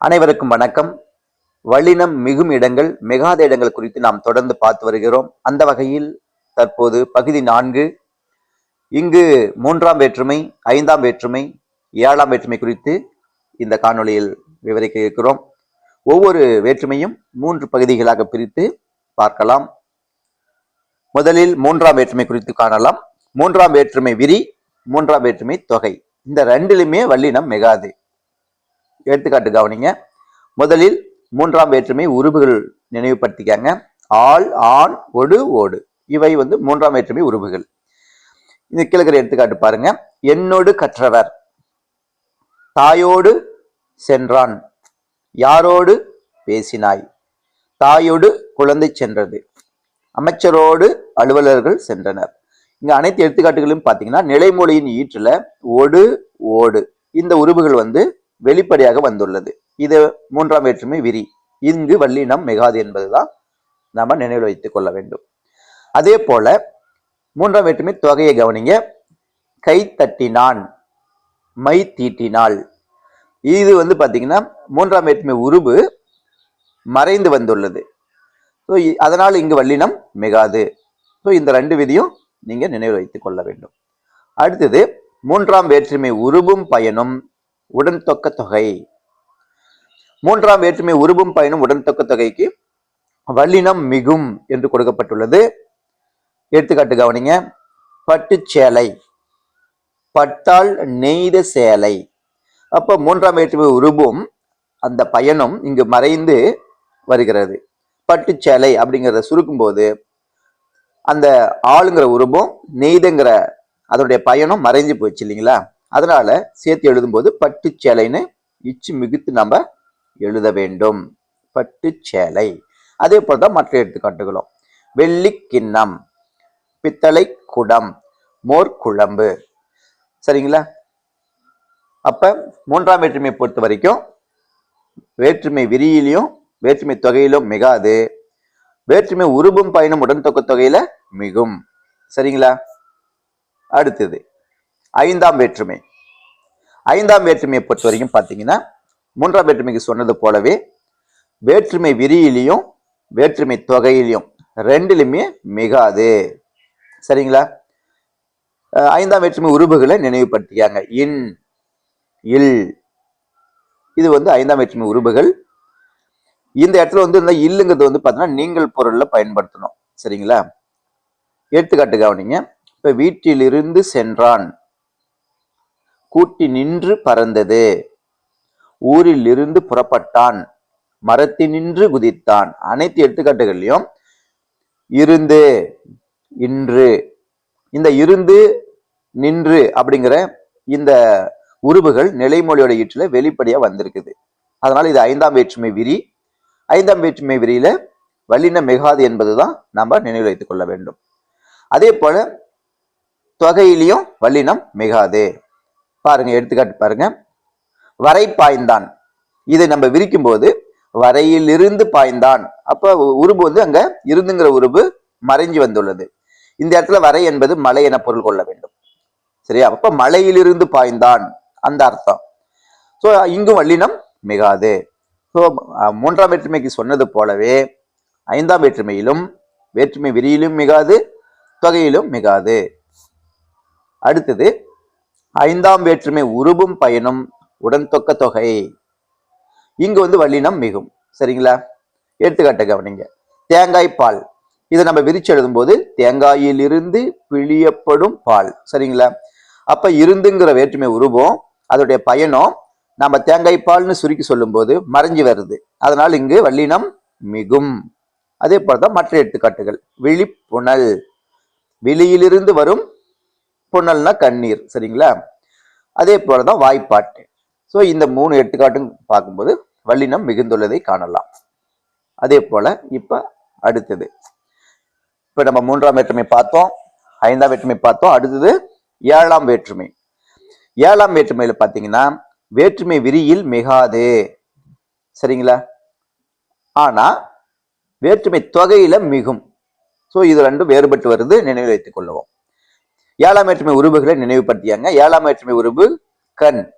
அனைவருக்கும் வணக்கம். வல்லினம் மிகும் இடங்கள் மிகாத இடங்கள் குறித்து நாம் தொடர்ந்து பார்த்து வருகிறோம். அந்த வகையில் தற்போது பகுதி நான்கு. இங்கு மூன்றாம் வேற்றுமை ஐந்தாம் வேற்றுமை ஏழாம் வேற்றுமை குறித்து இந்த காணொளியில் விவரிக்க இருக்கிறோம். ஒவ்வொரு வேற்றுமையும் மூன்று பகுதிகளாக பிரித்து பார்க்கலாம். முதலில் மூன்றாம் வேற்றுமை குறித்து காணலாம். மூன்றாம் வேற்றுமை விரி மூன்றாம் வேற்றுமை தொகை. இந்த ரெண்டிலுமே வல்லினம் மிகாது. எடுத்துக்காட்டு கவனிங்க. முதலில் மூன்றாம் வேற்றுமை உருபுகள் நினைவுபடுத்திக்காங்க. ஆள் ஆண் ஒடு ஓடு. இவை வந்து மூன்றாம் வேற்றுமை உருபுகள். இந்த கிழக்கிற எடுத்துக்காட்டு பாருங்க. என்னோடு கற்றவர். தாயோடு சென்றான். யாரோடு? பேசினாய். தாயோடு குழந்தை சென்றது. அமைச்சரோடு அலுவலர்கள் சென்றனர். இங்க அனைத்து எடுத்துக்காட்டுகளையும் பார்த்தீங்கன்னா நிலைமொழியின் ஈற்றுல ஒடு ஓடு. இந்த உருவுகள் வந்து வெளிப்படையாக வந்துள்ளது. இது மூன்றாம் வேற்றுமை விரி. இங்கு வல்லினம் மிகாது என்பதுதான் நாம நினைவில் வைத்துக் கொள்ள வேண்டும். அதே போல மூன்றாம் வேற்றுமை தொகையை கவனிங்க. கை தட்டினான் மை தீட்டினாள். இது வந்து பார்த்தீங்கன்னா மூன்றாம் வேற்றுமை உருவு மறைந்து வந்துள்ளது. ஸோ அதனால் இங்கு வல்லினம் மிகாது. ஸோ இந்த ரெண்டு விதியும் நீங்கள் நினைவில் வைத்துக் கொள்ள வேண்டும். அடுத்தது மூன்றாம் வேற்றுமை உருவும் பயனும். உடன் தொக்க தொகை மூன்றாம் வேற்றுமை உருவும் பயனும் உடன் தொக்க தொகைக்கு வல்லினம் மிகும் என்று கொடுக்கப்பட்டுள்ளது. எடுத்துக்காட்டு கவனிங்க. பட்டுச்சேலை. பட்டால் நெய்த சேலை. அப்போ மூன்றாம் வேற்றுமை உருவும் அந்த பயனும் இங்கு மறைந்து வருகிறது. பட்டுச்சேலை அப்படிங்கிறத சுருக்கும்போது அந்த ஆளுங்கிற உருவம் நெய்துங்கிற அதனுடைய பயனும் மறைஞ்சு போச்சு இல்லைங்களா? அதனால சேர்த்து எழுதும்போது பட்டு சேலைன்னு இச்சு மிகுத்து நம்ம எழுத வேண்டும். பட்டு சேலை அதே போல் தான் மற்ற எடுத்துக்காட்டுகளும். வெள்ளி கிண்ணம் பித்தளை குடம் மோர் குழம்பு சரிங்களா? அப்ப மூன்றாம் வேற்றுமையை பொறுத்த வரைக்கும் வேற்றுமை விரியிலையும் வேற்றுமை தொகையிலும் மிகாது. வேற்றுமை உருவும் பயனும் உடன் தொக்க தொகையில மிகும். சரிங்களா? அடுத்தது. ஐந்தாம் வேற்றுமை. ஐந்தாம் வேற்றுமையை பொறுத்த வரைக்கும் பார்த்தீங்கன்னா மூன்றாம் வேற்றுமைக்கு சொன்னது போலவே வேற்றுமை விரியிலையும் வேற்றுமை தொகையிலையும் ரெண்டிலுமே மிகாது. சரிங்களா? ஐந்தாம் வேற்றுமை உருபுகளை நினைவுபடுத்திக்காங்க. இன் இல். இது வந்து ஐந்தாம் வேற்றுமை உருபுகள். இந்த இடத்துல வந்து இந்த இல்லுங்கிறது வந்து பார்த்தீங்கன்னா நீங்கள் பொருளில் பயன்படுத்தணும். சரிங்களா? எடுத்துக்காட்டு கவனிங்க. இப்போ வீட்டிலிருந்து சென்றான். கூட்டி நின்று பறந்தது. ஊரில் இருந்து புறப்பட்டான் மரத்தினின்று குதித்தான். அனைத்து எடுத்துக்காட்டுகள்லையும் இருந்து இன்று. இந்த இருந்து நின்று அப்படிங்கிற இந்த உருவுகள் நிலைமொழியோட ஈற்றில் வெளிப்படையாக வந்திருக்குது. அதனால் இது ஐந்தாம் வேற்றுமை விரி. ஐந்தாம் வேற்றுமை விரியில வல்லின மிகாது என்பதுதான் நம்ம நினைவில் வைத்துக் கொள்ள வேண்டும். அதே போல தொகையிலையும் வல்லினம் மிகாது. பாருங்க எடுத்துக்காட்டு பாருங்க. வரை பாய்ந்தான் இதை நம்ம விரிக்கும் போது வரையிலிருந்து பாய்ந்தான். அப்ப உருபு வந்து அங்க இருந்துங்கிற உருபு மறைஞ்சு வந்துள்ளது. இந்த இடத்துல வரை என்பது மலை என பொருள் கொள்ள வேண்டும். சரியா? அப்ப மலையிலிருந்து பாய்ந்தான். அந்த அர்த்தம். ஸோ இங்கும் வல்லினம் மிகாது. ஸோ மூன்றாம் வேற்றுமைக்கு சொன்னது போலவே ஐந்தாம் வேற்றுமையிலும் வேற்றுமை விரியிலும் மிகாது தொகையிலும் மிகாது. அடுத்தது ஐந்தாம் வேற்றுமை உருவும் பயனும் உடன் தொக்க தொகை. இங்கு வந்து வல்லினம் மிகும். சரிங்களா? எடுத்துக்காட்டு கவனிங்க. தேங்காய் பால். இதை நம்ம விரிச்சு எழுதும்போது தேங்காயிலிருந்து பிழியப்படும் பால். சரிங்களா? அப்ப இருந்துங்கிற வேற்றுமை உருவம் அதோடைய பயனும் நம்ம தேங்காய் பால்னு சுருக்கி சொல்லும்போது மறைஞ்சு வருது. அதனால் இங்கு வல்லினம் மிகும். அதே போலதான் மற்ற எடுத்துக்காட்டுகள். விழிப்புணல். வெளியிலிருந்து வரும் புனல்னா கண்ணீர் சரிங்களா? அதே போலதான் வாய்ப்பாட்டு. ஸோ இந்த மூணு எடுத்துக்காட்டும் பார்க்கும்போது வல்லினம் மிகுந்துள்ளதை காணலாம். அதே போல இப்போ அடுத்தது. இப்போ நம்ம மூன்றாம் வேற்றுமை பார்த்தோம் ஐந்தாம் வேற்றுமை பார்த்தோம் அடுத்தது ஏழாம் வேற்றுமை. ஏழாம் வேற்றுமையில் பார்த்தீங்கன்னா வேற்றுமை விரியில் மிகாது சரிங்களா? ஆனால் வேற்றுமை தொகையில் மிகும். ஸோ இது ரெண்டும் வேறுபட்டு வருது நினைவில் வைத்துக் கொள்ளுவோம். ஏழாம் வேற்றுமை உருவுகளை நினைவுபடுத்தியாங்க. ஏழாம் வேற்றுமை உருவு கண்.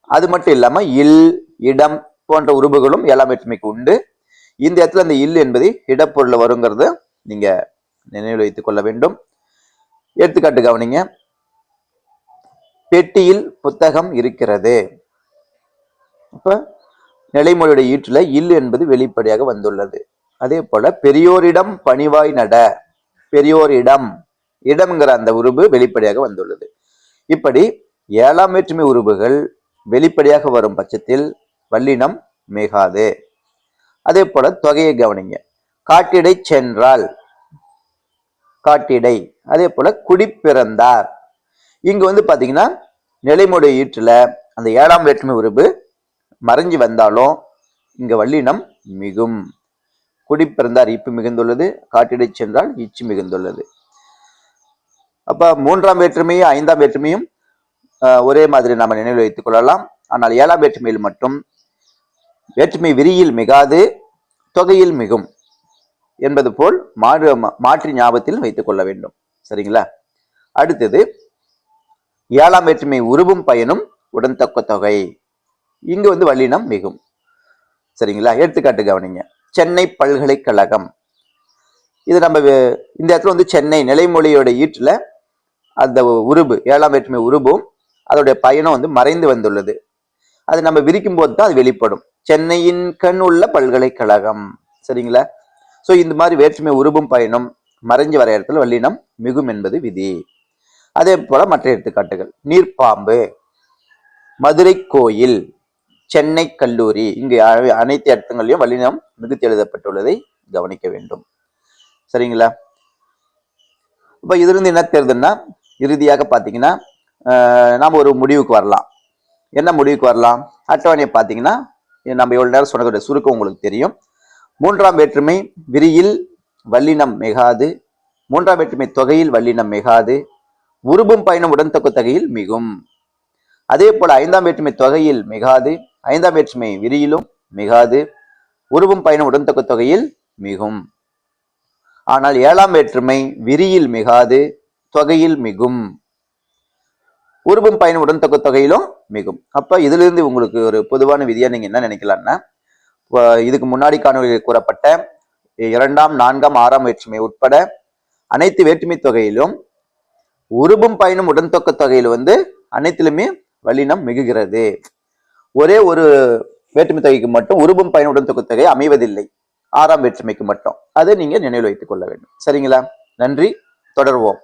அது மட்டும் இல்லாம இல் இடம் போன்ற உருபுகளும் ஏழாம் வேற்றுமைக்கு உண்டு. இந்த இடத்துல அந்த இல் என்பது இடப்பொருள் வருங்கிறது நீங்க நினைவில் வைத்துக் கொள்ள வேண்டும். எடுத்துக்காட்டு கவனிங்க. பெட்டியில் புத்தகம் இருக்கிறது. அப்ப நிலைமொழியுடைய ஈற்றுல இல் என்பது வெளிப்படையாக வந்துள்ளது. அதே போல பெரியோரிடம் பணிவாய் நட பெரியோரிடம் இடம்ங்கிற அந்த உருபு வெளிப்படையாக வந்துள்ளது. இப்படி ஏழாம் வேற்றுமை உருபுகள் வெளிப்படையாக வரும் பட்சத்தில் வல்லினம் மிகாது. அதே போல தொகையை கவனிங்க. காட்டிடை சென்றால் காட்டிடை. அதே போல குடிப்பிறந்தார் இங்க வந்து பாத்தீங்கன்னா நிலைமுடைய ஈற்றுல அந்த ஏழாம் வேற்றுமை உருபு மறைஞ்சு வந்தாலும் இங்க வல்லினம் மிகும். குடிப்பிறந்தார் இப்பு மிகுந்துள்ளது காட்டிடை சென்றால் இச்சு மிகுந்துள்ளது. அப்ப மூன்றாம் வேற்றுமையும் ஐந்தாம் வேற்றுமையும் ஒரே மாதிரி நாம் நினைவில் வைத்துக் கொள்ளலாம். ஆனால் ஏழாம் வேற்றுமையில் மட்டும் வேற்றுமை விரியில் மிகாது தொகையில் மிகும் என்பது போல் மாறு மா- மாற்றி ஞாபகத்தில் வைத்துக் கொள்ள வேண்டும். சரிங்களா? அடுத்தது ஏழாம் வேற்றுமை உருவும் பயனும் உடன்தக்க தொகை. இங்கு வந்து வல்லினம் மிகும். சரிங்களா? எடுத்துக்காட்டு கவனிங்க. சென்னை பல்கலைக்கழகம். இது நம்ம இந்த இடத்துல வந்து சென்னை நிலைமொழியோட ஈற்றுல அந்த உருபு ஏழாம் வேற்றுமை உருபும் அதோடைய பயணம் வந்து மறைந்து வந்துள்ளது. அது நம்ம விரிக்கும் போது தான் அது வெளிப்படும். சென்னையின் கண் உள்ள பல்கலைக்கழகம். சரிங்களா? சோ இந்த மாதிரி வேற்றுமை உருபும் பயணம் மறைஞ்சு வர இடத்துல வல்லினம் மிகும் என்பது விதி. அதே போல மற்ற எடுத்துக்காட்டுகள். நீர்ப்பாம்பு மதுரை கோயில் சென்னை கல்லூரி இங்கு அனைத்து இடத்துங்களையும் வல்லினம் மிகுத்து எழுதப்பட்டுள்ளதை கவனிக்க வேண்டும். சரிங்களா? இப்போ இதுல இருந்து என்ன தெரியுதுன்னா இறுதியாக பார்த்தீங்கன்னா நாம் ஒரு முடிவுக்கு வரலாம். என்ன முடிவுக்கு வரலாம்? அட்டவணையை பார்த்தீங்கன்னா நம்ம எவ்வளோ நேரம் சொன்னதோட சுருக்கம் உங்களுக்கு தெரியும். மூன்றாம் வேற்றுமை விரியில் வல்லினம் மிகாது. மூன்றாம் வேற்றுமை தொகையில் வல்லினம் மிகாது. உருபும் பயணம் உடன்தொக்க தொகையில் மிகும். அதே போல ஐந்தாம் வேற்றுமை தொகையில் மிகாது. ஐந்தாம் வேற்றுமை விரியிலும் மிகாது. உருவும் பயணம் உடன்தொக்க தொகையில் மிகும். ஆனால் ஏழாம் வேற்றுமை விரியில் மிகாது. தொகையில் மிகும். உருவம் பயணம் தொகை தொகையிலும் மிகும். அப்ப இதுல இருந்து உங்களுக்கு ஒரு பொதுவான விதியா நீங்க என்ன நினைக்கலாம்னா இதுக்கு முன்னாடி காணொலியில் கூறப்பட்ட இரண்டாம் நான்காம் ஆறாம் வேற்றுமை உட்பட அனைத்து வேற்றுமை தொகையிலும் உருபும் பயனும் உடன்தொக்க தொகையில் வந்து அனைத்திலுமே வல்லினம் மிகுகிறது. ஒரே ஒரு வேற்றுமை தொகைக்கு மட்டும் உருபும் பயன் உடன்தொக்க தொகை அமைவதில்லை. ஆறாம் வேற்றுமைக்கு மட்டும். அதை நீங்க நினைவில் வைத்துக் கொள்ள வேண்டும். சரிங்களா? நன்றி. தொடர்வோம்.